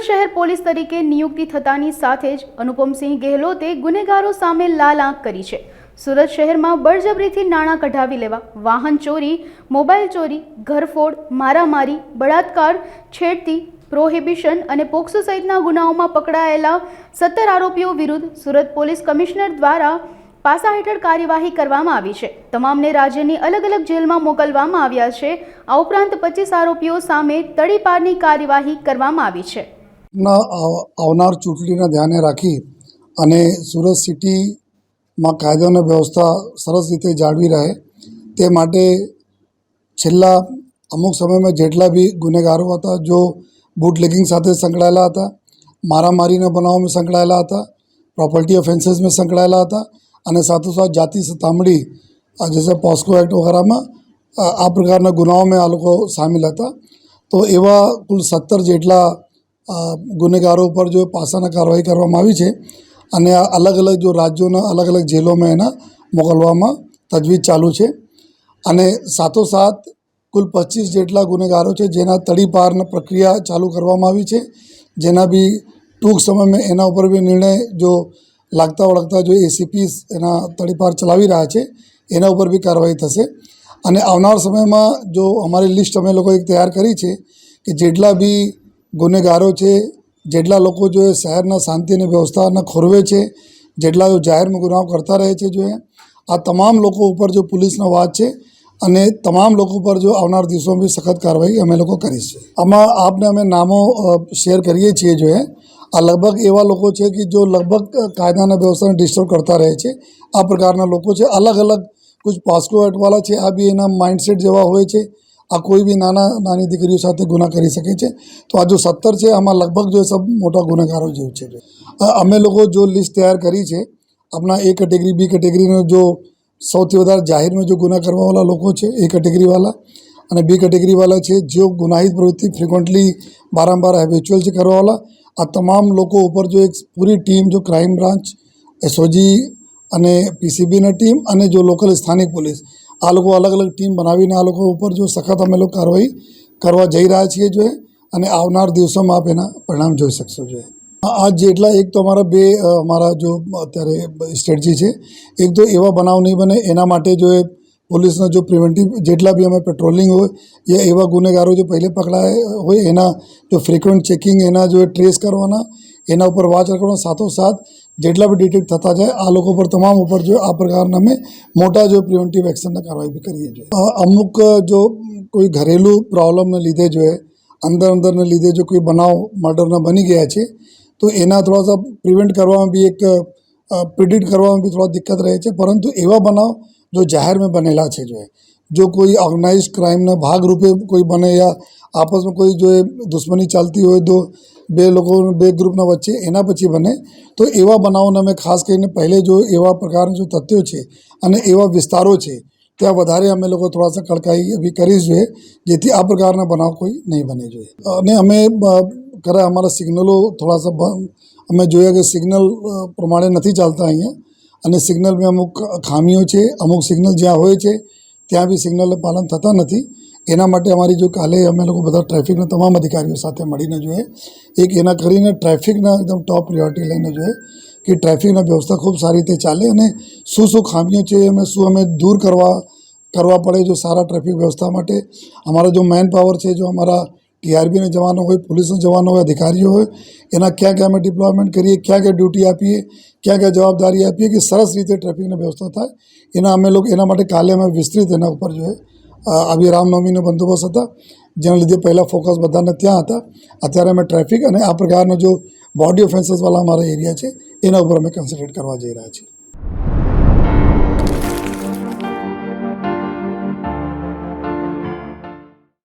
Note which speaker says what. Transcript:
Speaker 1: સુરત શહેર પોલીસ તરીકે નિયુક્તિ થતાની સાથે જ અનુપમસિંહ ગેહલોતે ગુનેગારો સામે લાલ આંખ કરી છે. સુરત શહેરમાં બળજબરીથી નાણાં કઢાવી લેવા, વાહન ચોરી, મોબાઈલ ચોરી, ઘરફોડ, મારામારી, બળાત્કાર, છેડતી, પ્રોહિબિશન અને પોક્સો સહિતના ગુનાઓમાં પકડાયેલા સત્તર આરોપીઓ વિરુદ્ધ સુરત પોલીસ કમિશનર દ્વારા પાસા હેઠળ કાર્યવાહી કરવામાં આવી છે. તમામને રાજ્યની અલગ અલગ જેલમાં મોકલવામાં આવ્યા છે. આ ઉપરાંત પચીસ આરોપીઓ સામે તડીપારની કાર્યવાહી કરવામાં આવી છે.
Speaker 2: આવનાર ચૂંટણીને ધ્યાને રાખી અને સુરત સિટીમાં કાયદો અને વ્યવસ્થા સરસ રીતે જાળવી રહે તે માટે છેલ્લા અમુક સમયમાં જેટલા બી ગુનેગારો હતા, જો બુટલેગિંગ સાથે સંકળાયેલા હતા, મારામારીના બનાવોમાં સંકળાયેલા હતા, પ્રોપર્ટી ઓફેન્સીસમાં સંકળાયેલા હતા અને સાથોસાથ જાતિ સતામણી જૈસે પોસ્કો એક્ટ વગેરેમાં આ પ્રકારના ગુનાઓમાં આ લોકો સામેલ હતા. તો એવા કુલ સત્તર જેટલા ગુનેગારો ઉપર જો પાસાના કાર્યવાહી કરવામાં આવી છે અને અલગ અલગ જો રાજ્યોના અલગ અલગ જેલોમાં એના મોકલવામાં તજવીજ ચાલુ છે. અને સાથોસાથ કુલ પચીસ જેટલા ગુનેગારો છે જેના તડીપારની પ્રક્રિયા ચાલુ કરવામાં આવી છે. જેના બી ટૂંક સમયમાં એના ઉપર બી નિર્ણય જો લાગતા વળગતા જો એસીપીસ એના તડીપાર ચલાવી રહ્યા છે એના ઉપર બી કાર્યવાહી થશે. અને આવનાર સમયમાં જો અમારી લિસ્ટ અમે લોકોએ તૈયાર કરી છે કે જેટલા બી ગુનેગારો છે, જેટલા લોકો જો એ શહેરના શાંતિ અને વ્યવસ્થાને ખોરવે છે, જેટલા જો જાહેરમાં ગુનાઓ કરતા રહે છે જો આ તમામ લોકો ઉપર જો પોલીસનો વાત છે અને તમામ લોકો પર જો આવનાર દિવસોમાં બી સખત કાર્યવાહી અમે લોકો કરીશું. આમાં આપને અમે નામો શેર કરીએ છીએ જો આ લગભગ એવા લોકો છે કે જો લગભગ કાયદાના વ્યવસ્થાને ડિસ્ટર્બ કરતા રહે છે. આ પ્રકારના લોકો છે અલગ અલગ કુછ પાસ્કો એટવાલા છે, આ બી એના માઇન્ડસેટ જેવા હોય છે. આ કોઈ બી નાના, નાની દીકરીઓ સાથે ગુના કરી શકે છે. તો આ જો સત્તર છે, આમાં લગભગ જો સબ મોટા ગુનેગારો જેવું છે. અમે લોકો જો લિસ્ટ તૈયાર કરી છે, આપણા એ કેટેગરી, બી કેટેગરીનો જો સૌથી વધારે જાહેરમાં જો ગુના કરવાવાળા લોકો છે, એ કેટેગરીવાળા અને બી કેટેગરીવાળા છે, જેઓ ગુનાહિત પ્રવૃત્તિ ફ્રિકવન્ટલી વારંવાર હેબિચ્યુઅલ છે કરવાવાળા, આ તમામ લોકો ઉપર જો એક પૂરી ટીમ, જો ક્રાઇમ બ્રાન્ચ એસઓજી અને પીસીબીની ટીમ અને જો લોકલ સ્થાનિક પોલીસ આ લોકો અલગ અલગ ટીમ બનાવીને આ લોકો ઉપર જો સખત અમે લોકો કાર્યવાહી કરવા જઈ રહ્યા છીએ જોઈએ અને આવનાર દિવસોમાં આપ એના પરિણામ જોઈ શકશો જોઈએ. આ જેટલા એક તો અમારા બે અમારા જો અત્યારે સ્ટ્રેટજી છે, એક તો એવા બનાવ નહીં બને, એના માટે જો એ પોલીસના જો પ્રિવેન્ટિવ જેટલા બી અમે પેટ્રોલિંગ હોય યા એવા ગુનેગારો જો પહેલે પકડાયા હોય, એના જો ફ્રિકવન્ટ ચેકિંગ, એના જો ટ્રેસ કરવાના, એના ઉપર વાચ રાખવાનો સાથોસાથ જેટલા બી ડિટેક્ટ થતા જાય, આ લોકો પર તમામ ઉપર જો આ પ્રકારના અમે મોટા જો પ્રિવેન્ટિવ એક્શનના કાર્યવાહી કરીએ છીએ. અમુક જો કોઈ ઘરેલું પ્રોબ્લમને લીધે જો અંદર અંદરને લીધે જો કોઈ બનાવ મર્ડરના બની ગયા છે, તો એના થોડા સા પ્રિવેન્ટ કરવામાં બી એક પ્રિડિક્ટ કરવામાં બી થોડા દિક્કત રહે છે. પરંતુ એવા બનાવ જો જાહેરમાં બનેલા છે જો જો કોઈ ઓર્ગેનાઇઝ ક્રાઇમના ભાગરૂપે કોઈ બને યા આપસમાં કોઈ જો દુશ્મની ચાલતી હોય તો બે લોકો, બે ગ્રુપના વચ્ચે, એના પછી બને. તો એવા બનાવોને અમે ખાસ કરીને પહેલે જો એવા પ્રકારના જો તથ્યો છે અને એવા વિસ્તારો છે, ત્યાં વધારે અમે લોકો થોડાસા કડકાઈ બી કરી જોઈએ, જેથી આ પ્રકારના બનાવ કોઈ નહીં બને જોઈએ. અને અમે કરે અમારા સિગ્નલો થોડાસા બ- અમે જોયા કે સિગ્નલ પ્રમાણે નથી ચાલતા અહીંયા. અને સિગ્નલમાં અમુક ખામીઓ છે, અમુક સિગ્નલ જ્યાં હોય છે, ત્યાં બી સિગ્નલનું પાલન થતા નથી. એના માટે અમારી જો કાલે અમે લોકો બધા ટ્રાફિકના તમામ અધિકારીઓ સાથે મળીને જોઈએ, એક એના કરીને ટ્રાફિકના એકદમ ટોપ પ્રિયોરિટી લઈને જોઈએ કે ટ્રાફિકના વ્યવસ્થા ખૂબ સારી રીતે ચાલે અને શું શું ખામીઓ છે અમે શું અમે દૂર કરવા કરવા પડે જો સારા ટ્રાફિક વ્યવસ્થા માટે. અમારા જો મેન પાવર છે, જો અમારા ટીઆરબીના જવાનો હોય, પોલીસના જવાનો હોય, અધિકારીઓ હોય, એના ક્યાં ક્યાં અમે ડિપ્લોયમેન્ટ કરીએ, ક્યાં ક્યાં ડ્યુટી આપીએ, ક્યાં ક્યાં જવાબદારી આપીએ કે સરસ રીતે ટ્રાફિકની વ્યવસ્થા થાય, એના અમે લોકો, એના માટે કાલે અમે વિસ્તૃત એના ઉપર જોઈએ. આવી રામનવમીનો બંદોબસ્ત હતા, જેના લીધે પહેલાં ફોકસ બધાને ત્યાં હતા. અત્યારે અમે ટ્રાફિક અને આ પ્રકારનો જો બોડી ઓફેન્સીસવાળા અમારા એરિયા છે, એના ઉપર અમે કન્સન્ટ્રેટ કરવા જઈ રહ્યા છીએ.